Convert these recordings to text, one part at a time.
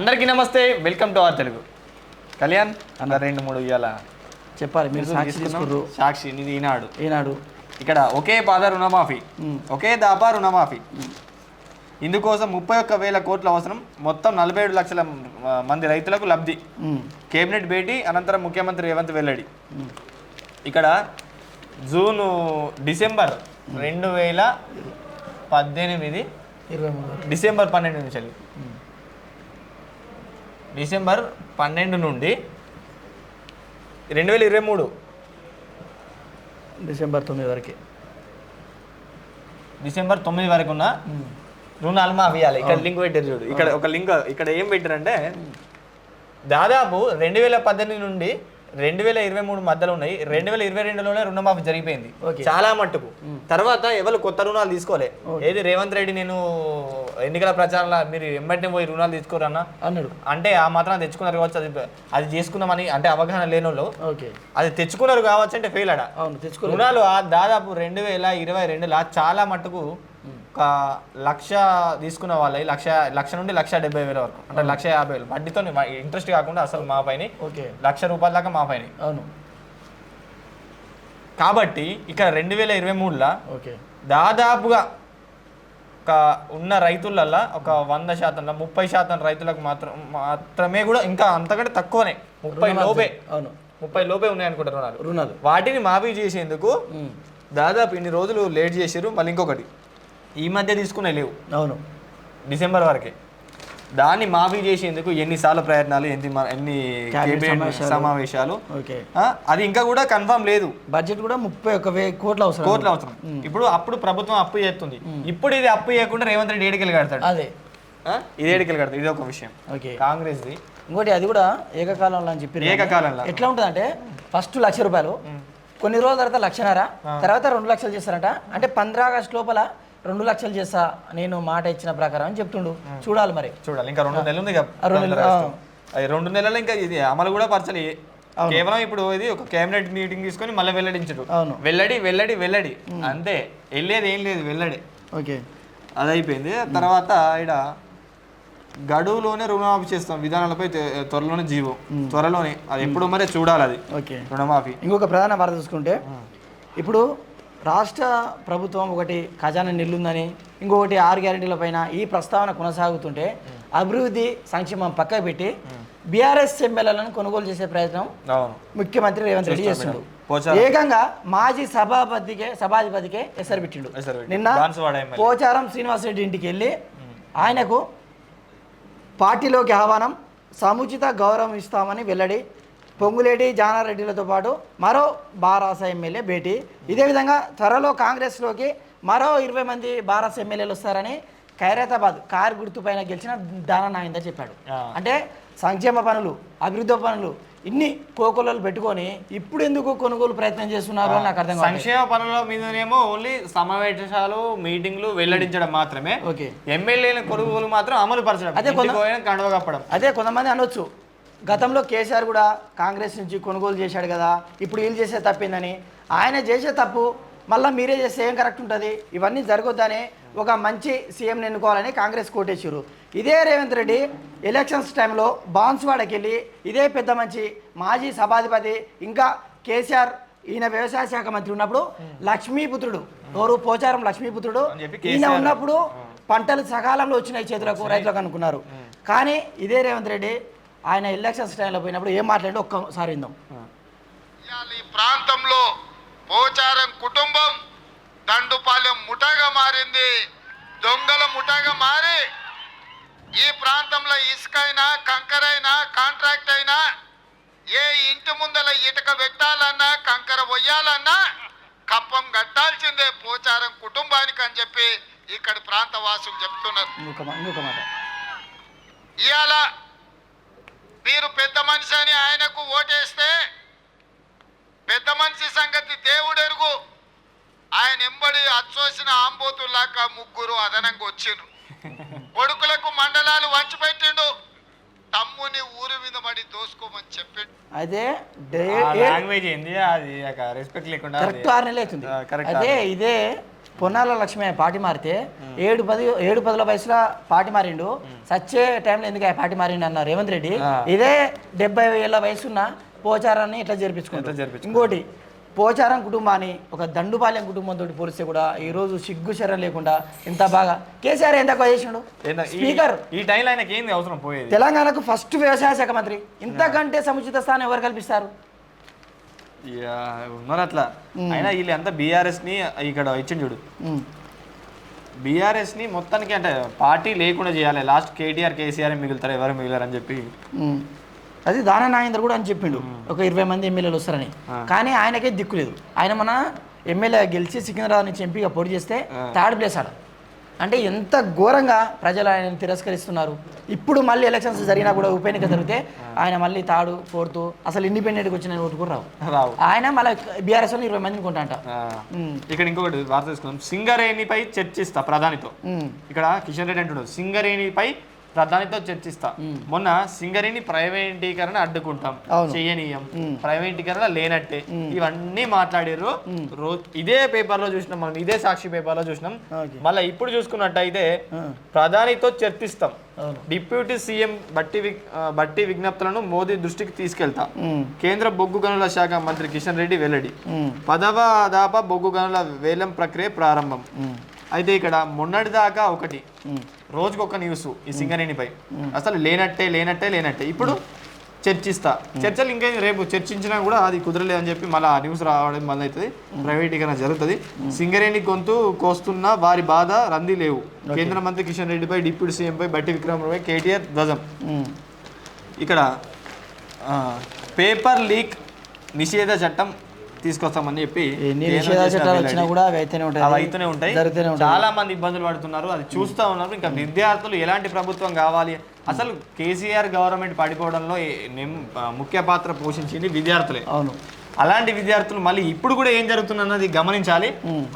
అందరికీ నమస్తే welcome to our Telugu. Kalyan అన్న రెండు మూడు ఇవాళ చెప్పాలి మీరు సాక్షి తీసుకుర్రు. సాక్షి ఇది ఈనాడు. ఈనాడు. ఇక్కడ ఒకే పాద రుణమాఫీ. ఒకే దాపా రుణమాఫీ. ఇందుకోసం ముప్పై ఒక్క వేల కోట్ల అవసరం. మొత్తం నలభై ఏడు లక్షల మంది రైతులకు లబ్ధి. కేబినెట్ భేటీ అనంతరం ముఖ్యమంత్రి రేవంత్ వెల్లడి. ఇక్కడ జూను డిసెంబర్ రెండు వేల పద్దెనిమిది డిసెంబర్ పన్నెండు నుంచి డిసెంబర్ పన్నెండు నుండి రెండు వేల ఇరవై మూడు. డిసెంబర్ తొమ్మిది వరకు. డిసెంబర్ తొమ్మిది వరకు ఉన్న రుణాలు మాఫీ ఇవ్వాలి ఇక్కడ లింక్ పెట్టారు చూడు. ఇక్కడ ఒక లింక్ ఇక్కడ ఏం పెట్టారంటే దాదాపు రెండు వేల పద్దెనిమిది నుండి రెండు వేల ఇరవై మూడు మధ్యలో ఉన్నాయి. రెండు వేల ఇరవై రెండులోనే రుణమాఫీ జరిగిపోయింది. చాలా మట్టుకు. తర్వాత ఎవరు కొత్త రుణాలు తీసుకోలే. ఏది రేవంత్ రెడ్డి నేను ఎన్నికల ప్రచారంలో మీరు ఎంబటిని పోయి రుణాలు తీసుకోరన్నా? అన్నాడు. అంటే ఆ మాత్రం తెచ్చుకున్నారు కావచ్చు అది అది చేసుకుందామని అంటే అవగాహన లేని వాళ్ళు అది తెచ్చుకున్నారు కావచ్చు అంటే ఫెయిల్ అడ రుణాలు ఆ దాదాపు రెండు వేల ఇరవై రెండులో చాలా మట్టుకు ఒక లక్ష తీసుకున్న వాళ్ళవి లక్ష లక్ష నుండి లక్ష డెబ్బై వేల వరకు. అంటే లక్ష యాభై వేలు. వడ్డీతో ఇంట్రెస్ట్ కాకుండా అసలు మా పైన ఓకే. లక్ష రూపాయల దాకా మా పైన. అవును. కాబట్టి ఇక్కడ రెండు వేల ఇరవై మూడులో ఓకే. దాదాపుగా ఒక ఉన్న రైతులల్లో ఒక వంద శాతంలో ముప్పై శాతం రైతులకు మాత్రం మాత్రమే కూడా ఇంకా అంతకంటే తక్కువనే. ముప్పై లోపే. అవును. ముప్పై లోపే ఉన్నాయి అనుకుంటా రుణాలు. రుణాలు. వాటిని మాఫీ చేసేందుకు దాదాపు ఇన్ని రోజులు లేట్ చేసారు మళ్ళీ ఇంకొకటి. ఈ మధ్య తీసుకునే లేవు. అవును. డిసెంబర్ వరకే. దాన్ని మాఫీ చేసేందుకు ఎన్నిసార్లు ప్రయత్నాలు ఎన్ని ఎన్ని సమావేశాలు. అది ఇంకా కూడా కన్ఫర్మ్ లేదు. బడ్జెట్ కూడా ముప్పై ఒక కోట్ల అవసరం. కోట్ల అవసరం. ఇప్పుడు అప్పుడు ప్రభుత్వం అప్పు చేస్తుంది. ఇప్పుడు ఇది అప్పు చేయకుండా రేవంత్ రెడ్డి ఏడికెళ్ళి కడతాడు. అదే? ఇది ఏడికెళ్ళి కడతాడు. ఇది ఒక విషయం. ఓకే. కాంగ్రెస్ది. ఇంకోటి అది కూడా ఏకకాలంలో అని చెప్పి ఏకకాలంలో. ఎట్లా ఉంటుంది అంటే ఫస్ట్ లక్ష రూపాయలు. కొన్ని రోజుల తర్వాత లక్షన్నర తర్వాత రెండు లక్షలు చేస్తారంట. అంటే పంద్రా ఆగస్ట్ లోపల రెండు లక్షలు చేస్తా నేను మాట ఇచ్చిన ప్రకారం అని చెప్తుండు. చూడాలి మరి. చూడాలి. ఇంకా రెండు నెలలు ఉంది రెండు నెలలు, ఇంకా ఇది అమలు కూడా పరచలే. కేవలం ఇప్పుడు ఇది ఒక కేబినెట్ మీటింగ్ తీసుకొని మళ్ళీ వెల్లడించడు. అవును. వెల్లడి వెల్లడి వెల్లడి. అంతే. వెళ్ళేది ఏం లేదు వెల్లడి. ఓకే. అది అయిపోయింది తర్వాత ఇక్కడ గడువులోనే రుణమాఫీ చేస్తాం. విధానాలపై త్వరలోనే జీవో. త్వరలోనే. అది ఎప్పుడు మరే చూడాలి అది. ఓకే. రుణమాఫీ. ఇంకొక ప్రధాన వార్త చూసుకుంటే ఇప్పుడు రాష్ట్ర ప్రభుత్వం ఒకటి ఖజానా నిల్లుందని ఇంకొకటి ఆరు గ్యారెంటీల పైన ఈ ప్రస్తావన కొనసాగుతుంటే అభివృద్ధి సంక్షేమం పక్కకు పెట్టి బీఆర్ఎస్ ఎమ్మెల్యేలను కొనుగోలు చేసే ప్రయత్నం ముఖ్యమంత్రి రేవంత్ రెడ్డి చేస్తున్నాడు. ఏకంగా మాజీ సభాపతికే సభాధిపతికే ఎసరు పెట్టిండు. నిన్న. పోచారం శ్రీనివాసరెడ్డి ఇంటికి వెళ్ళి ఆయనకు పార్టీలోకి ఆహ్వానం సముచిత గౌరవం ఇస్తామని వెల్లడి పొంగులేటి జానారెడ్డిలతో పాటు మరో బారాస ఎమ్మెల్యే భేటీ. ఇదే విధంగా త్వరలో కాంగ్రెస్లోకి మరో ఇరవై మంది బారాస ఎమ్మెల్యేలు వస్తారని ఖైరతాబాద్ కార్ గుర్తుపైన గెలిచిన దానా నాయిందా చెప్పాడు. అంటే సంక్షేమ పనులు అభివృద్ధి పనులు ఇన్ని కోకొల్లలు పెట్టుకొని ఇప్పుడు ఎందుకు కొనుగోలు ప్రయత్నం చేస్తున్నారు అని నాకు అర్థం సంక్షేమ పనుల మీదనేమో ఓన్లీ సమావేశాలు మీటింగ్లు వెల్లడించడం మాత్రమే. ఓకే. ఎమ్మెల్యేల కొనుగోలు మాత్రం అమలు పరచడం అదే కొంత- అదే కొంతమంది అనొచ్చు. గతంలో కేసీఆర్ కూడా కాంగ్రెస్ నుంచి కొనుగోలు చేశాడు కదా ఇప్పుడు వీళ్ళు చేసే తప్పిందని. ఆయన చేసే తప్పు మళ్ళీ మీరే చేస్తే ఏం కరెక్ట్ ఉంటుంది? ఇవన్నీ జరగొద్దని ఒక మంచి సీఎంని ఎన్నుకోవాలని కాంగ్రెస్ కోటేశారు ఇదే రేవంత్ రెడ్డి ఎలక్షన్స్ టైంలో బాన్స్వాడకి వెళ్ళి ఇదే పెద్ద మంచి మాజీ సభాధిపతి ఇంకా కేసీఆర్ ఈయన వ్యవసాయ శాఖ మంత్రి ఉన్నప్పుడు లక్ష్మీపుత్రుడు. ఎవరు? పోచారం లక్ష్మీపుత్రుడు. ఈయన. ఉన్నప్పుడు పంటలు సకాలంలో వచ్చినాయి చేతులకు రైతులకు అనుకున్నారు. కానీ ఇదే రేవంత్ రెడ్డి ఆయన ఎలక్షన్స్ టైంలో పోయినప్పుడు ఏం మాట్లాడి ఒక్కసారి విందాం. ఈ ప్రాంతంలో పోచారం కుటుంబం దండుపాలెం ముఠాగా మారింది దొంగల ముఠాగా మారి ఈ ప్రాంతంలో ఇసుక అయినా కంకర అయినా కాంట్రాక్ట్ అయినా ఏ ఇంటి ముందల ఇటుక పెట్టాలన్నా కంకర పొయ్యాలన్నా కప్పం కట్టాల్సిందే పోచారం కుటుంబానికి అని చెప్పి ఇక్కడి ప్రాంత వాసులు చెప్తున్నారు ఇవాళ మీరు పెద్ద మనిషి అని ఆయనకు ఓటేస్తే పెద్ద మనిషి సంగతి దేవుడెరుగు. ఆయన ఎంబడి అచ్చోసిన ఆంబోతులాక ముగ్గురు అదనంగా వచ్చిండ్రు. కొడుకులకు మండలాలు వంచిపెట్టిండు. తమ్ముని ఊరి మీద పడి దోసుకోమని చెప్పిండు ఏ- లాంగ్వేజ్ ఏంది అది? రెస్పెక్ట్ లేకుండా అది- కరెక్ట్ ఆరు నెలలు అవుతుంది ఆ, కరెక్ట్ అదే ఇదే పొన్నాల లక్ష్మి పార్టీ మారితే ఏడు పది ఏడు పదుల వయసులో పార్టీ మారిండు. సచ్చే టైంలో ఎందుకు ఆ పార్టీ మారిండు అన్నారు రేవంత్ రెడ్డి. ఇదే డెబ్బై ఏళ్ళ వయసున్న పోచారాన్ని ఇట్లా జరిపించుకుంటారు. ఇంకోటి పోచారం కుటుంబాన్ని ఒక దండుపాలెం కుటుంబంతో పోలిస్తే కూడా ఈ రోజు సిగ్గు శరం లేకుండా ఇంత బాగా కేసీఆర్ ఎంత చేసిండు? స్పీకర్. ఈ టైంలో ఆయనకి ఏంది అవసరం పోయేది? తెలంగాణకు ఫస్ట్ వ్యవసాయ శాఖ మంత్రి. ఇంతకంటే సముచిత స్థానం ఎవరు కల్పిస్తారు? ఉన్నారు అట్లా అయినా వీళ్ళు అంతా బీఆర్ఎస్ని ఇక్కడ ఇచ్చింది చూడు. ఉమ్. బీఆర్ఎస్ని మొత్తానికి అంటే పార్టీ లేకుండా చేయాలి. లాస్ట్ కేటీఆర్ కేసీఆర్ మిగులుతారు ఎవరు మిగిలారు అని చెప్పి. అది దాన నాగేంద్ర కూడా అని చెప్పిండు. ఒక ఇరవై మంది ఎమ్మెల్యేలు వస్తారని. కానీ ఆయనకే దిక్కు లేదు. ఆయన మన ఎమ్మెల్యే గెలిచి సికింద్రాబాద్ నుంచి ఎంపీగా పోటీ చేస్తే థర్డ్ ప్లేస్ ఆడ. అంటే ఎంత ఘోరంగా ప్రజలు ఆయన తిరస్కరిస్తున్నారు. ఇప్పుడు మళ్ళీ ఎలక్షన్స్ జరిగినా కూడా ఉప ఎన్నిక జరిగితే ఆయన మళ్ళీ తాడు ఫోర్త్ అసలు ఇండిపెండెంట్గా వచ్చిన ఓటు కూడా రావు. రావు. ఆయన మళ్ళీ బీఆర్ఎస్ వాళ్ళు ఇరవై మందిని కొంటా అంట ఆ. ఉమ్. ఇక్కడ ఇంకొకటి వార్త తీసుకుందాం. సింగరేణిపై చర్చిస్తా ప్రధానితో. ఇక్కడ కిషన్ రెడ్డి అంటున్నాడు. సింగరేణిపై ప్రధానితో చర్చిస్తా. మొన్న సింగరేణి ప్రైవేటీకరణ అడ్డుకుంటాం. అవును. చెయ్యనీయం. ప్రైవేటీకరణ లేనట్టే. ఇవన్నీ మాట్లాడారు ఇదే పేపర్లో చూసినాం మనం ఇదే సాక్షి పేపర్లో చూసినాం. మళ్ళీ ఇప్పుడు చూసుకున్నట్టయితే. ప్రధానితో చర్చిస్తాం. డిప్యూటీ సీఎం బట్టి బట్టి విజ్ఞప్తులను మోదీ దృష్టికి తీసుకెళ్తా. కేంద్ర బొగ్గు గనుల శాఖ మంత్రి కిషన్ రెడ్డి వెల్లడి. పదవ దాప బొగ్గు గనుల వేలం ప్రక్రియ ప్రారంభం. అయితే ఇక్కడ మొన్నటి దాకా ఒకటి ఉమ్. రోజుకు ఒక న్యూస్ ఈ సింగరేణిపై అసలు లేనట్టే లేనట్టే లేనట్టే. ఇప్పుడు చర్చిస్తా. చర్చలు ఇంకా రేపు చర్చించినా కూడా అది కుదరలేదు అని చెప్పి మళ్ళీ ఆ న్యూస్ రావడం మళ్ళీ అవుతుంది. ప్రైవేటీకరణ జరుగుతుంది. సింగరేణి గొంతు కోస్తున్న వారి బాధ రంది లేవు. కేంద్ర మంత్రి కిషన్ రెడ్డిపై డిప్యూటీ సీఎంపై బట్టి విక్రమపై కేటీఆర్ ధ్వజం. ఇక్కడ పేపర్ లీక్ నిషేధ చట్టం తీసుకొస్తామని చెప్పి ఎన్ని కేంద్రం నిషేధ చేసిన చట్టాలు వెల్లడి. వచ్చినా కూడా అవి అయితేనే ఉంటాయి. అవి అయితేనే ఉంటాయి. జరుగుతూనే ఉంటాయి. చాలా మంది ఇబ్బందులు పడుతున్నారు. అది చూస్తా ఉన్నారు. ఇంకా విద్యార్థులు ఎలాంటి ప్రభుత్వం కావాలి? అసలు కేసీఆర్ గవర్నమెంట్ పడిపోవడంలో ముఖ్య పాత్ర పోషించింది విద్యార్థులే. అవును. అలాంటి విద్యార్థులు మళ్ళీ ఇప్పుడు కూడా ఏం జరుగుతుందన్నది గమనించాలి.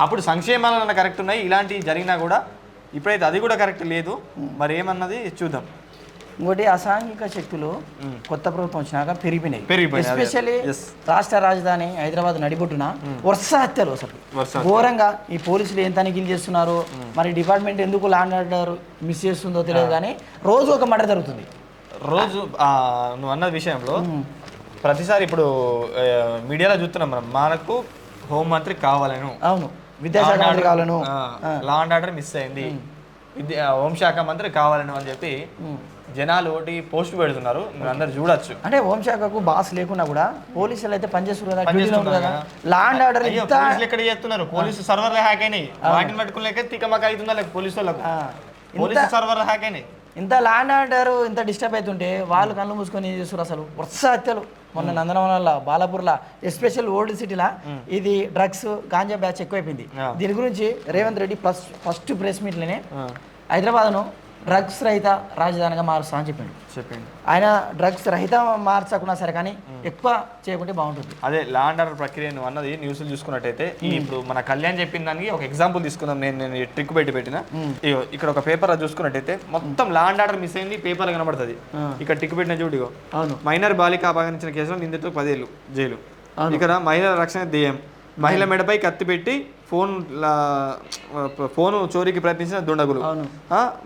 అప్పుడు సంక్షేమాలన్న కరెక్ట్ ఉన్నాయి. ఇలాంటివి జరిగినా కూడా ఇప్పుడైతే అది కూడా కరెక్ట్ లేదు. మరి ఏమన్నది చూద్దాం. ఇంకోటి అసాంఘిక శక్తులు కొత్త ప్రభుత్వం వచ్చినాక పెరిగిపోయినాయి. ఎస్పెషల్లీ. రాష్ట్ర రాజధాని హైదరాబాద్ నడిబొట్టున వరుస హత్యలు అసలు. ఘోరంగా ఈ పోలీసులు ఏం తనిఖీలు చేస్తున్నారు? మరి డిపార్ట్మెంట్ ఎందుకు లాండ్ ఆర్డర్ మిస్ చేస్తుందో తెలియదు కానీ రోజు ఒక మర్డర్ జరుగుతుంది. రోజు నువ్వు అన్న విషయంలో ప్రతిసారి ఇప్పుడు మీడియాలో చూస్తున్నాం మనం మనకు హోంమంత్రి కావాలను. అవును. విద్యాశాఖ మంత్రి కావాలను. లా అండ్ ఆర్డర్ మిస్ అయింది. విద్యా హోంశాఖ మంత్రి కావాలను అని చెప్పి జనాలు ఒకటి పోస్ట్ పెడుతున్నారు. మీరు అందరు చూడొచ్చు. అంటే హోంశాఖకు బాస్ లేకున్నా కూడా పోలీసులు అయితే పనిచేస్తారు కదా డ్యూటీలో ఉంటారు కదా. పనిచేస్తున్నారు లాండ్ ఆర్డర్ అయ్యో ఇంత పోలీసులు ఎక్కడ చేస్తున్నారు? పోలీసు సర్వర్లు హ్యాక్ అయినాయి. వాటిని పట్టుకోలేక తికమక అవుతుందా లేక పోలీసు వాళ్ళకు? ఆ, పోలీసు సర్వర్లు హ్యాక్ అయినాయి. ఇంత ల్యాండ్ ఆర్డర్ ఇంత డిస్టర్బ్ అవుతుంటే వాళ్ళు కళ్ళు మూసుకొని ఏం చేస్తారు అసలు? వరుస హత్యలు. మొన్న నందనవనంలో బాలాపూర్లో ఎస్పెషల్ ఓల్డ్ సిటీలా ఇది డ్రగ్స్ గాంజా బ్యాచ్ ఎక్కువైపోయింది. దీని గురించి Revanth Reddy plus first press మీట్లోనే హైదరాబాద్ను డ్రగ్స్ రహిత రాజధానిగా మారుస్తా అని చెప్పిండు. చెప్పింది ఆయన డ్రగ్స్ రహిత మార్చకున్నా సరే కానీ ఎక్కువ చేయకుంటే బాగుంటుంది. అదే లా అండ్ ఆర్డర్ ప్రక్రియ నువ్వు అన్నది న్యూస్లు చూసుకున్నట్టయితే ఇప్పుడు మన కళ్యాణ్ చెప్పిన దానికి ఒక ఎగ్జాంపుల్ తీసుకుందాం. నేను నేను ట్రిక్ పెట్టి పెట్టిన. ఇక్కడ ఒక పేపర్ చూసుకున్నట్టయితే మొత్తం లా అండ్ ఆర్డర్ మిస్ అయింది పేపర్ కనబడుతుంది. ఇక్కడ టిక్ పెట్టిన చూడిగో అవును. మైనర్ బాలిక అపహరించిన కేసులో నిందితులకు పదేళ్ళు జైలు. ఇక్కడ మహిళల రక్షణ ధ్యేయం మహిళ మెడపై కత్తి పెట్టి ఫోన్ ఫోను చోరీకి ప్రయత్నించిన దుండగులు.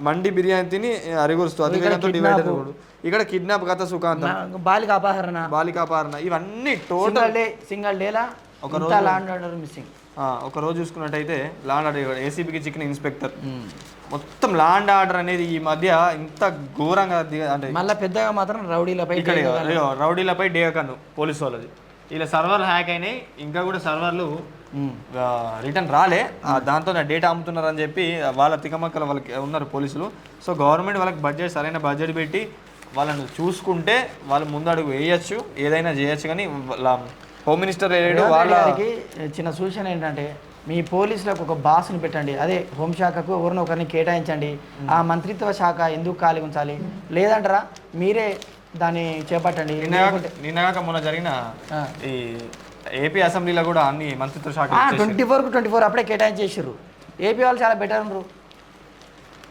మండి బిర్యానీ తిని అరిగొరుస్తూ డివైడర్ ఇక్కడ కిడ్నాప్ కథ సుఖాంతం. బాలిక అపహరణ. బాలిక అపహరణ. ఇవన్నీ టోటల్ సింగల్ డే సింగల్ డేలా? ఒక ల్యాండ్ ఆర్డర్ మిస్సింగ్ ఒక రోజు చూసుకున్నట్టయితే లాండ్ ఆర్డర్ ఏసీబీకి చిక్కిన ఇన్స్పెక్టర్. మొత్తం లాండ్ ఆర్డర్ అనేది ఈ మధ్య ఇంత ఘోరంగా అంటే మళ్ళీ పెద్దగా మాత్రం రౌడీలపై రౌడీలపై డేకన్ను పోలీసు వాళ్ళది. ఇలా సర్వర్లు హ్యాక్ అయినాయి. ఇంకా కూడా సర్వర్లు రిటర్న్ రాలే. దాంతో నా డేటా అమ్ముతున్నారని చెప్పి వాళ్ళ తికమక్కల వాళ్ళకి ఉన్నారు పోలీసులు. సో గవర్నమెంట్ వాళ్ళకి బడ్జెట్ సరైన బడ్జెట్ పెట్టి వాళ్ళని చూసుకుంటే వాళ్ళు ముందడుగు వేయచ్చు ఏదైనా చేయొచ్చు కానీ వాళ్ళ హోమ్ మినిస్టర్ వేయడు రేవంత్ వాళ్ళ రెడ్డి గారికి చిన్న సూచన ఏంటంటే మీ పోలీసులకు ఒక బాస్ని పెట్టండి. అదే హోంశాఖకు ఎవరిని ఒకరిని కేటాయించండి. ఆ మంత్రిత్వ శాఖ ఎందుకు ఖాళీ ఉంచాలి? లేదంటారా? మీరే దాన్ని చేపట్టండి. నిన్నగాక మొన్న జరిగిన. ఈ ఏపీ అసెంబ్లీలో కూడా అన్ని మంత్రిత్వ శాఖ ట్వంటీ ఫోర్కు ట్వంటీ ఫోర్ అప్పుడే కేటాయించేసారు ఏపీ వాళ్ళు చాలా బెటర్ ఉన్నారు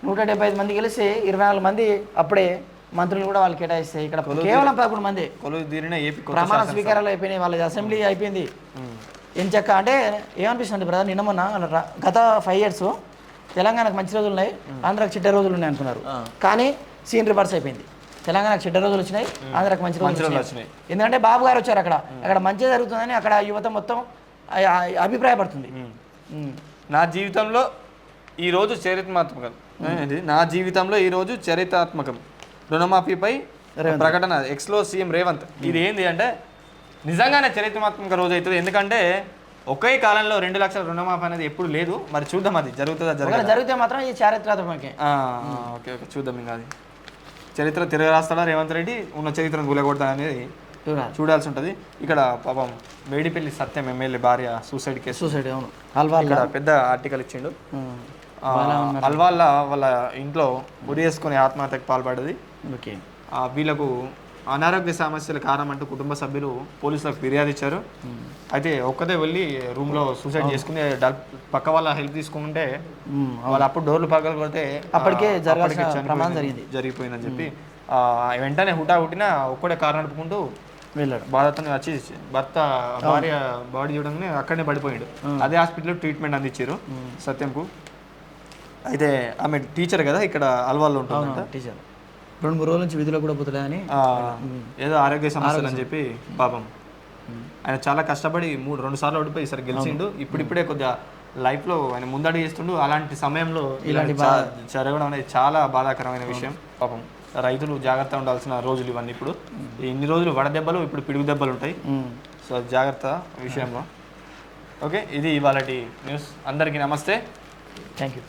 నూట డెబ్బై ఐదు మంది గెలిస్తే ఇరవై నాలుగు మంది అప్పుడే మంత్రులు కూడా వాళ్ళు కేటాయిస్తాయి ఇక్కడ కేవలం పదకొండు మంది. ప్రమాణ. స్వీకారాలు అయిపోయినాయి. వాళ్ళ అసెంబ్లీ అయిపోయింది. ఉమ్. ఎంచక్క అంటే ఏమనిపిస్తుంది బ్రదర్ నిన్న మొన్న గత ఫైవ్ ఇయర్స్ తెలంగాణకు మంచి రోజులు ఉన్నాయి ఆంధ్రాకి చెడ్డ రోజులు ఉన్నాయి అనుకున్నారు కానీ సీన్ రివర్స్ అయిపోయింది. తెలంగాణకు చెడ్డ రోజులు వచ్చినాయి ఆంధ్రాకి మంచి మంచి రోజులు వచ్చినాయి. ఎందుకంటే బాబు గారు వచ్చారు అక్కడ. అక్కడ మంచి జరుగుతుందని అక్కడ యువత మొత్తం అభిప్రాయపడుతుంది. నా జీవితంలో ఈ రోజు చరిత్రాత్మకం. ఏంటి? నా జీవితంలో ఈ రోజు చరిత్రాత్మకం. రుణమాఫీపై ప్రకటన ఎక్స్లో సీఎం రేవంత్. ఇది ఏంది అంటే నిజంగానే చరిత్రాత్మక రోజు అవుతుంది. ఎందుకంటే ఒకే కాలంలో రెండు లక్షల రుణమాఫీ అనేది ఎప్పుడు లేదు. మరి చూద్దాం అది. జరుగుతుందా జరగదా? జరిగితే మాత్రం ఈ చారిత్రాత్మకే. Okay okay. చూద్దాం ఇంకా అది. చరిత్ర తిరగరాస్తాడా రేవంత్ రెడ్డి? ఉన్న చరిత్రను గులగొడతా అనేది చూడాలి. చూడాల్సి ఉంటుంది. ఇక్కడ పాపం మేడిపల్లి సత్యం ఎమ్మెల్యే భార్య సూసైడ్ కేసు. సూసైడ్ అవును. ఇక్కడ పెద్ద ఆర్టికల్ ఇచ్చిండు. అల్వాళ్ళ వాళ్ళ ఇంట్లో ఉరి వేసుకుని ఆత్మహత్యకు పాల్పడ్డది. ఓకే. ఆ, వీళ్ళకు అనారోగ్య సమస్యల కారణం అంటూ కుటుంబ సభ్యులు పోలీసులకు ఫిర్యాదు ఇచ్చారు. అయితే ఒక్కదే వెళ్ళి రూమ్లో సూసైడ్ చేసుకుని పక్క వాళ్ళ హెల్ప్ తీసుకుంటే. వాళ్ళు అప్పుడు డోర్లు పగలు కొడితే అప్పటికే జరిగింది. జరిగిపోయిందని చెప్పి ఆ, వెంటనే హుటా హుటిన ఒక్కడే కారు నడుపుకుంటూ వెళ్ళాడు. బాధతో వచ్చి భర్త భార్య బాడీ చూడగానే అక్కడనే పడిపోయాడు. అదే హాస్పిటల్లో ట్రీట్మెంట్ అందించారు సత్యంకు. అయితే ఆమె టీచర్ కదా ఇక్కడ అల్వాల్లో ఉంటుందంట. టీచర్. రెండు మూడు రోజుల నుంచి విధులు కూడా పోతలే అని ఏదో ఆరోగ్య సమస్యలు అని చెప్పి పాపం. ఆయన చాలా కష్టపడి మూడు రెండు సార్లు ఓడిపోయి సరే గెలిచిండు. ఇప్పుడిప్పుడే కొద్దిగా లైఫ్లో ఆయన ముందడుగు చేస్తుండు అలాంటి సమయంలో ఇలాంటి జరగడం అనేది చాలా బాధాకరమైన విషయం. పాపం రైతులు జాగ్రత్త ఉండాల్సిన రోజులు ఇవన్నీ ఇప్పుడు. ఇన్ని రోజులు వడదెబ్బలు ఇప్పుడు పిడుగు దెబ్బలు ఉంటాయి. సో జాగ్రత్త విషయంలో. ఓకే ఇది ఇవాళ న్యూస్. అందరికీ నమస్తే. Thank you